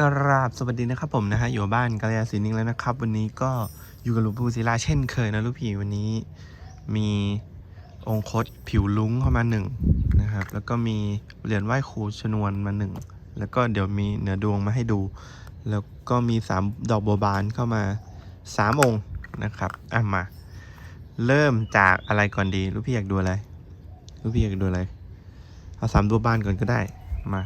กราบสวัสดีนะครับผมนะฮะอยู่บ้านกาลยาศินิ่งแล้วนะครับ วันนี้ก็อยู่กับลวงปู่ศิลาเช่นเคยนะลูกพี่วันนี้มีองคตผิวลุ้งเข้ามาหนึ่งนะครับ แล้วก็มีเหรียญไหว้ครูชนวนมาหนึ่งแล้วก็เดี๋ยวมีเหนือดวงมาให้ดู แล้วก็มีสามดอกบัวบานเข้ามาสามองค์นะครับอะมา เริ่มจากอะไรก่อนดีลูกพี่อยากดูอะไรลูกพี่อยากดูอะไรเอาสามตัวบานก่อนก็ได้มา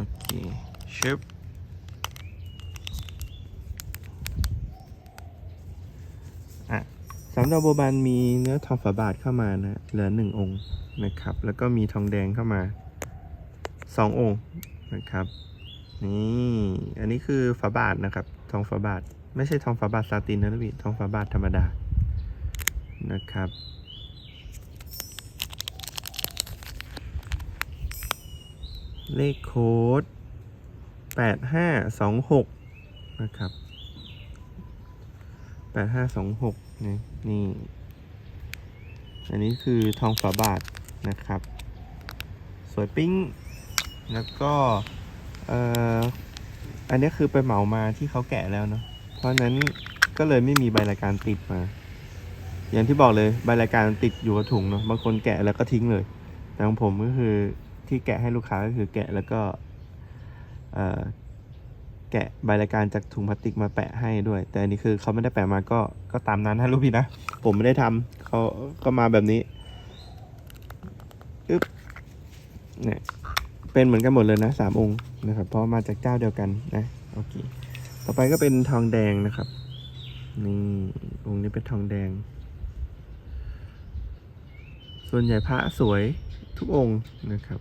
โอเค ชึบอะสามดอกบัวบานมีเนื้อทองฝาบาทเข้ามานะเหลือหนึ่งองค์นะครับ แล้วก็มีทองแดงเข้ามาสององค์นะครับนี่อันนี้คือฝาบาทนะครับ ทองฝาบาท ไม่ใช่ทองฝาบาทซาตินนะพี่ทองฝาบาทธรรมดานะครับเลขโค้ด แปดห้าสองหกนะครับแปดห้าสองหกนี่นี่ อันนี้คือทองฝาบาทนะครับ สวยปิ้ง แล้วก็ เอ่อ อันนี้คือไปเหมามาที่เขาแกะแล้วเนาะ เพราะนั้นก็เลยไม่มีใบรายการติดมา อย่างที่บอกเลยใบรายการติดอยู่กับถุงเนาะ บางคนแกะแล้วก็ทิ้งเลย แต่ของผมก็คือที่แกะให้ลูกค้าก็คือแกะแล้วก็ แกะใบรายการจากถุงพลาสติกมาแปะให้ด้วย แต่อันนี้คือเขาไม่ได้แปะมาก็ก็ตามนั้นนะลูกพี่นะ ผมไม่ได้ทำเขาก็มาแบบนี้อึ๊บเนี่ยเป็นเหมือนกันหมดเลยนะสามองค์นะครับ เพราะมาจากเจ้าเดียวกันนะโอเคต่อไปก็เป็นทองแดงนะครับ นี่องค์นี้เป็นทองแดง ส่วนใหญ่พระสวยทุกองค์นะครับ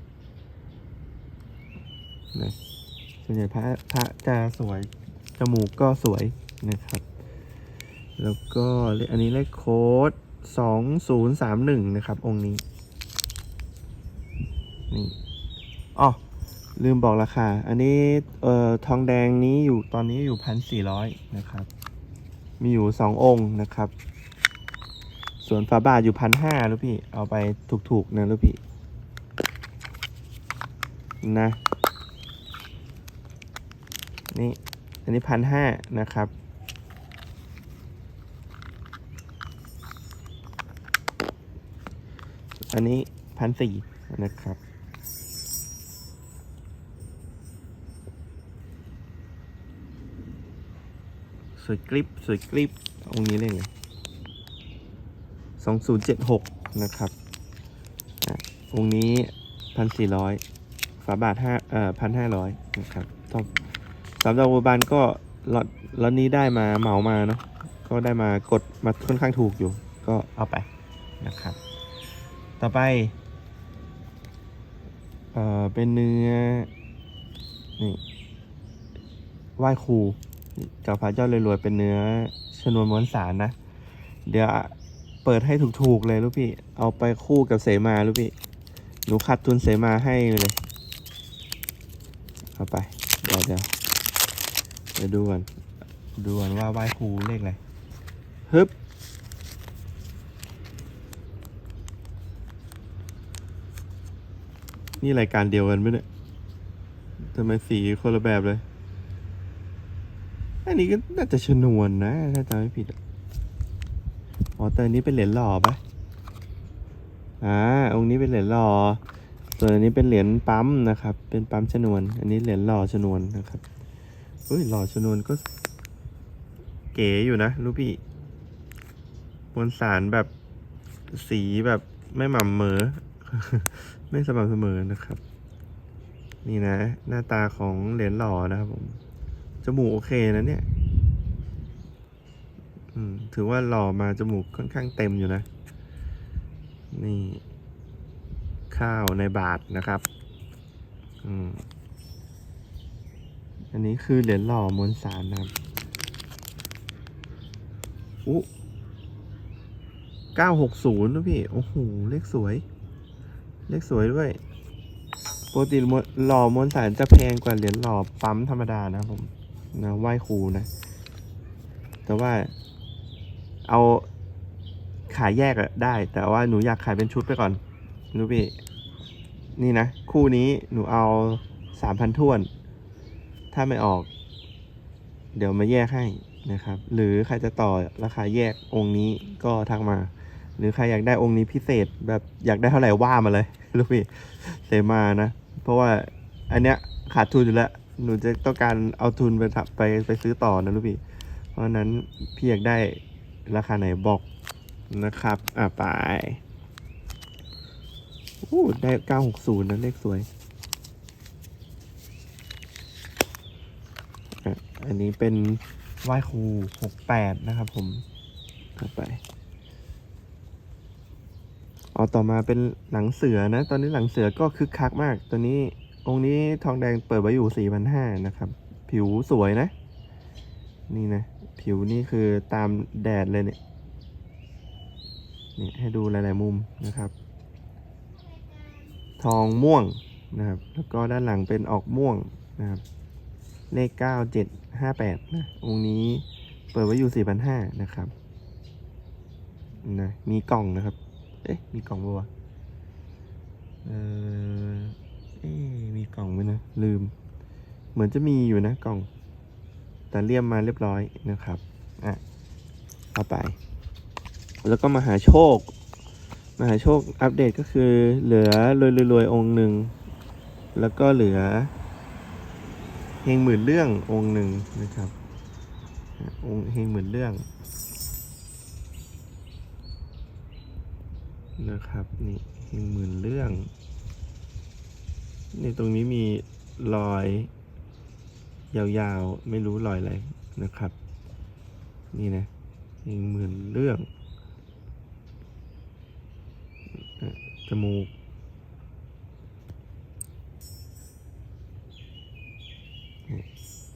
นะ ส่วนใหญ่พระพระจะสวย จมูกก็สวยนะครับ แล้วก็เลขอันนี้เลขโค้ดสองศูนย์สามหนึ่งนะครับ องค์นี้ นี่อ๋อลืมบอกราคา อันนี้เอ่อทองแดงนี้อยู่ตอนนี้อยู่พันสี่ร้อยนะครับ มีอยู่สององค์นะครับ ส่วนฝาบาทอยู่พันห้าลูกพี่ เอาไปถูกๆนะลูกพี่ นะ นี่ อันนี้พันห้านะครับ อันนี้พันสี่นะครับ สวยกริบสวยกริบองนี้เลยเลยสองศูนย์เจ็ดหกนะครับองนี้พันสี่ร้อยฝาบาทห้าเอ่อพันห้าร้อยนะครับต้อง สามดอกบัวบานก็ล็อตล็อตนี้ได้มาเหมามาเนาะก็ได้มากดมาค่อนข้างถูกอยู่ ก็เอาไปนะครับ ต่อไปเอ่อเป็นเนื้อนี่ไหว้ครูจากพระเจ้าเลยรวยเป็นเนื้อชนวนม้วนสารนะ เดี๋ยวเปิดให้ถูกๆเลยลูกพี่ เอาไปคู่กับเสมาลูกพี่ หนูขัดทุนเสมาให้เลย เอาไป เดี๋ยวเดี๋ยว เดี๋ยวดูก่อนดูก่อนว่าไหว้ครูเลขอะไรฮึบนี่รายการเดียวกันไหมเนี่ยทำไมสีคนละแบบเลย อันนี้ก็น่าจะชนวนนะ ถ้าจำไม่ผิด อ๋อแต่อันนี้เป็นเหรียญหล่อปะอ่า องค์นี้เป็นเหรียญหล่อส่วนอันนี้เป็นเหรียญปั๊มนะครับ เป็นปั๊มชนวน อันนี้เหรียญหล่อชนวนนะครับ เฮ้ยหล่อชนวนก็ เก๋อยู่นะลูกพี่มวลสารแบบสีแบบไม่หม่ำเหมอ ไม่สม่ำเสมอนะครับ นี่นะ หน้าตาของเหรียญหล่อนะครับผมจมูกโอเคนะเนี่ยถือว่าหล่อมาจมูกค่อนข้างเต็มอยู่นะ นี่ ข้าวในบาทนะครับ อืม อันนี้คือเหรียญหล่อมวลสารนะครับอู้เก้าหกศูนย์นะพี่ โอ้โห เลขสวย เลขสวยด้วยปกติหล่อมวลสารจะแพงกว่าเหรียญหล่อปั๊มธรรมดานะครับผมนะไหว้ครูนะ แต่ว่า เอาขายแยกอะได้ แต่ว่าหนูอยากขายเป็นชุดไปก่อนนูพี่ นี่นะ คู่นี้หนูเอาสามพันท้วน ถ้าไม่ออก เดี๋ยวมาแยกให้นะครับ หรือใครจะต่อราคาแยกองค์นี้ก็ทักมา หรือใครอยากได้องค์นี้พิเศษแบบอยากได้เท่าไหร่ว่ามาเลยลูกพี่เซมานะ เพราะว่าอันเนี้ยขาดทุนอยู่แล้วหนูจะต้องการเอาทุนไปไปไปซื้อต่อนะลูกพี่ เพราะนั้นพี่อยากได้ราคาไหนบอกนะครับ อะไปอู้ได้เก้าหกศูนย์นะเลขสวย อะอันนี้เป็นไหว้ครูหกแปดนะครับผมเข้าไปเอาต่อมาเป็นหลังเสือนะ ตอนนี้หลังเสือก็คึกคักมาก ตัวนี้องค์นี้ทองแดงเปิดไว้อยู่สี่พันห้านะครับ ผิวสวยนะ นี่นะ ผิวนี่คือตามแดดเลยเนี่ยนี่ให้ดูหลาย ๆ มุมนะครับ ทองม่วงนะครับ แล้วก็ด้านหลังเป็นออกม่วงนะครับ เลขเก้าเจ็ดห้าแปดนะ องค์นี้เปิดไว้อยู่สี่พันห้านะครับ นะ มีกล่องนะครับ เอ๊ะ มีกล่องปะวะเออเอ๊ะมีกล่องไหมนะ ลืม เหมือนจะมีอยู่นะกล่อง แต่เลี่ยมมาเรียบร้อยนะครับ อะเอาไป แล้วก็มาหาโชค มหาโชคอัปเดตก็คือเหลือรวยรวยๆองค์หนึ่ง แล้วก็เหลือ ฮงหมื่นเรื่ององค์หนึ่งนะครับองค์เฮงหมื่นเรื่องนะครับนี่เฮงหมื่นเรื่องในตรงนี้มีรอยยาวๆ ไม่รู้รอยอะไรนะครับ นี่นะเองหมื่นเรื่องจมูก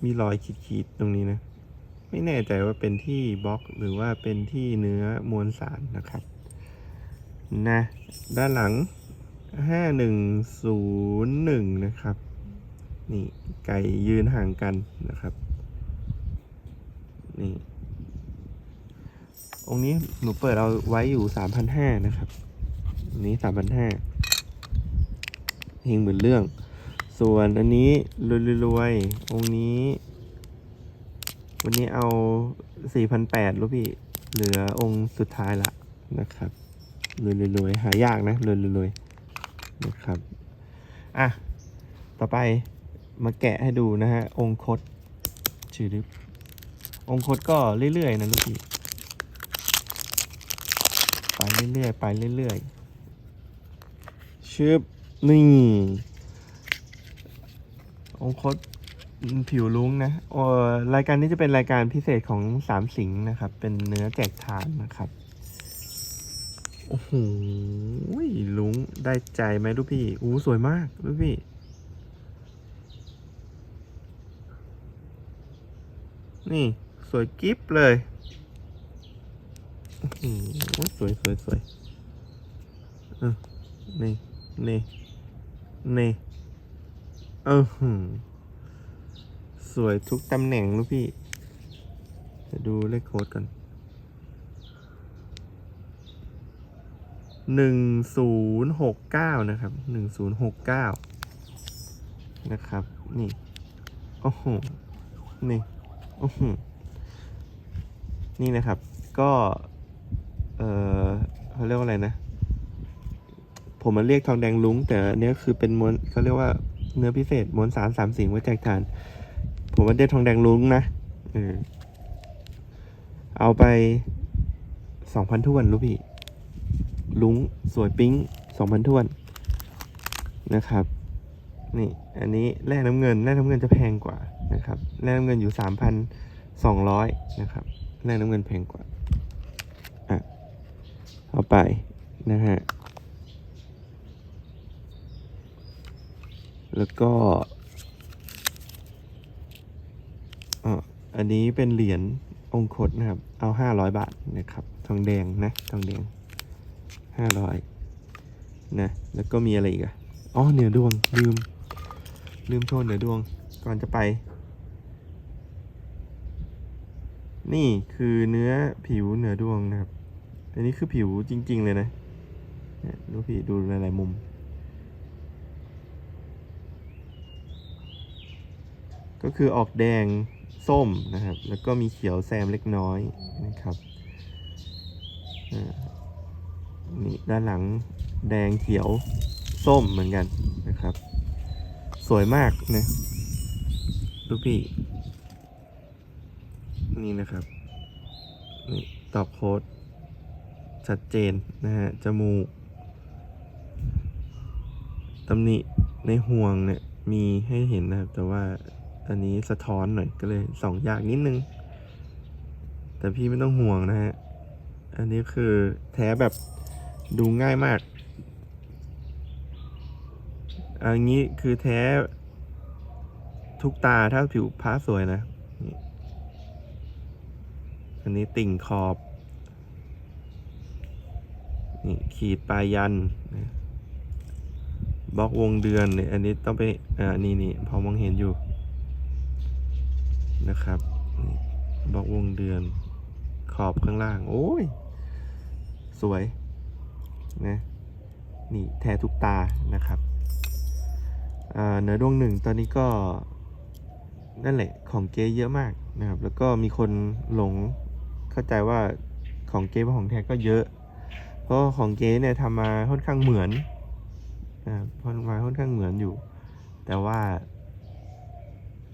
มีรอยขีดๆตรงนี้นะ ไม่แน่ใจว่าเป็นที่บล็อกหรือว่าเป็นที่เนื้อมวลสารนะครับนะด้านหลัง 5101 นะครับ นี่ไก่ยืนห่างกันนะครับนี่องค์นี้หนูเปิดเอาไว้อยู่สามพันะครับอันนี้สามพันห้าเฮงเหมือนเรื่อง ส่วนอันนี้รวยๆองค์นี้ วันนี้เอาสี่พันแปดลูกพี่ เหลือองค์สุดท้ายละนะครับรวยๆหายากนะรวยๆนะครับ อะ ต่อไปมาแกะให้ดูนะฮะ องค์คดชื่อดึองค์คดก็เรื่อยๆนะลูกพี่ไปเรื่อยๆไปเรื่อยๆชึบนี่ องค์คดผิวลุงนะเอ่อรายการนี้จะเป็นรายการพิเศษของสามสิงห์นะครับ เป็นเนื้อแจกทานนะครับ โอ้โหลุงได้ใจไหมลูกพี่อู้สวยมากลูกพี่ นี่สวยกิ๊บเลยโอ้สวยสวยสวยเออนี่นี่นี่ เออสวยทุกตำแหน่งลูกพี่จะดูเลขโค้ดกันหนึ่งศูนย์หกเก้านะครับหนึ่งศูนย์หกเก้านะครับ นี่ โอ้โห นี่อื้อหือนี่นะครับ ก็ เออเขาเรียกว่าอะไรนะ ผมมันเรียกทองแดงลุ้ง แต่อันนี้คือเป็นมวนเขาเรียกว่า เนื้อพิเศษม้วนสารสามสิ่งไว้แจกทาน ผมมันเรียกทองแดงลุ้งนะเออเอาไปสองพันทวนลูกพี่ ลุงสวยปิ๊งสองพันทวนนะครับ นี่ อันนี้แร่น้ำเงินแร่น้ำเงินจะแพงกว่านะครับแร่น้ำเงินอยู่สามพันสองร้อยนะครับแร่น้ำเงินแพงกว่าอะเอาไปนะฮะ แล้วก็อันนี้เป็นเหรียญองคตนะครับ เอาห้าร้อยบาทนะครับ ทองแดงนะ ทองแดงห้าร้อยนะ แล้วก็มีอะไรอีกอะอ๋อ เหนือดวง ลืม ลืมโชว์เหนือดวง ก่อนจะไป นี่คือเนื้อผิวเหนือดวงนะครับ อันนี้คือผิวจริง ๆ เลยนะเนี่ยดูพี่ดูหลายๆมุม ก็คือออกแดงส้มนะครับ แล้วก็มีเขียวแซมเล็กน้อยนะครับอ่านี่ด้านหลังแดงเขียวส้มเหมือนกันนะครับ สวยมากนะลูกพี่ นี่นะครับนี่ตอบโค้ดชัดเจนนะฮะ จมูกตำหนิในห่วงเนี่ยมีให้เห็นนะครับ แต่ว่า อันนี้สะท้อนหน่อยก็เลยส่องยากนิดนึง แต่พี่ไม่ต้องห่วงนะฮะ อันนี้คือแท้แบบดูง่ายมาก อันนี้คือแท้ทุกตาถ้าผิวพ้าสวยนะ อันนี้ติ่งขอบ นี่ขีดปลายยันนะบล็อกวงเดือนเนี่ยอันนี้ต้องไปอ่านี่นี่พอมองเห็นอยู่ นะครับบล็อกวงเดือนขอบข้างล่าง โอ้ย สวยนะนี่แท้ทุกตานะครับอ่าเหนือดวงหนึ่งตอนนี้ก็นั่นแหละของเก๊เยอะมากนะครับ แล้วก็มีคนหลงเข้าใจว่าของเก๊กับของแท้ก็เยอะ เพราะของเก๊เนี่ยทำมาค่อนข้างเหมือนนะครับทำมาค่อนข้างเหมือนอยู่ แต่ว่า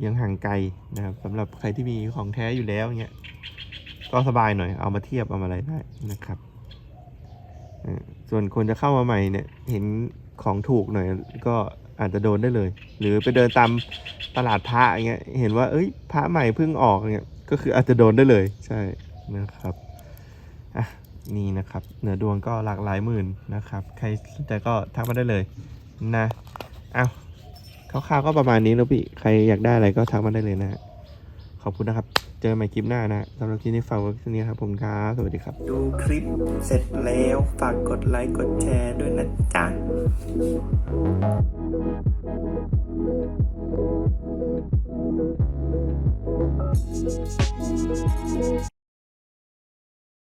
ยังห่างไกลนะครับสำหรับใครที่มีของแท้อยู่แล้วเงี้ยก็สบายหน่อยเอามาเทียบเอามาอะไรได้นะครับส่วนคนจะเข้ามาใหม่เนี่ย เห็นของถูกหน่อยก็อาจจะโดนได้เลย หรือไปเดินตามตลาดพระอย่างเงี้ยเห็นว่าเอ้ยพระใหม่เพิ่งออกเงี้ยก็คืออาจจะโดนได้เลยใช่นะครับอะนี่นะครับเหนือดวงก็หลากหลายหมื่นนะครับ ใครสนใจก็ทักมาได้เลยนะเอา คร่าวๆก็ประมาณนี้แล้วพี่ ใครอยากได้อะไรก็ทักมาได้เลยนะฮะ ขอบคุณนะครับ เจอกันใหม่คลิปหน้านะสำหรับคลิปนี้ฝากไว้แค่นี้ครับผมครับ สวัสดีครับ ดูคลิปเสร็จแล้วฝากกดไลค์กดแชร์ด้วยนะจ๊ะ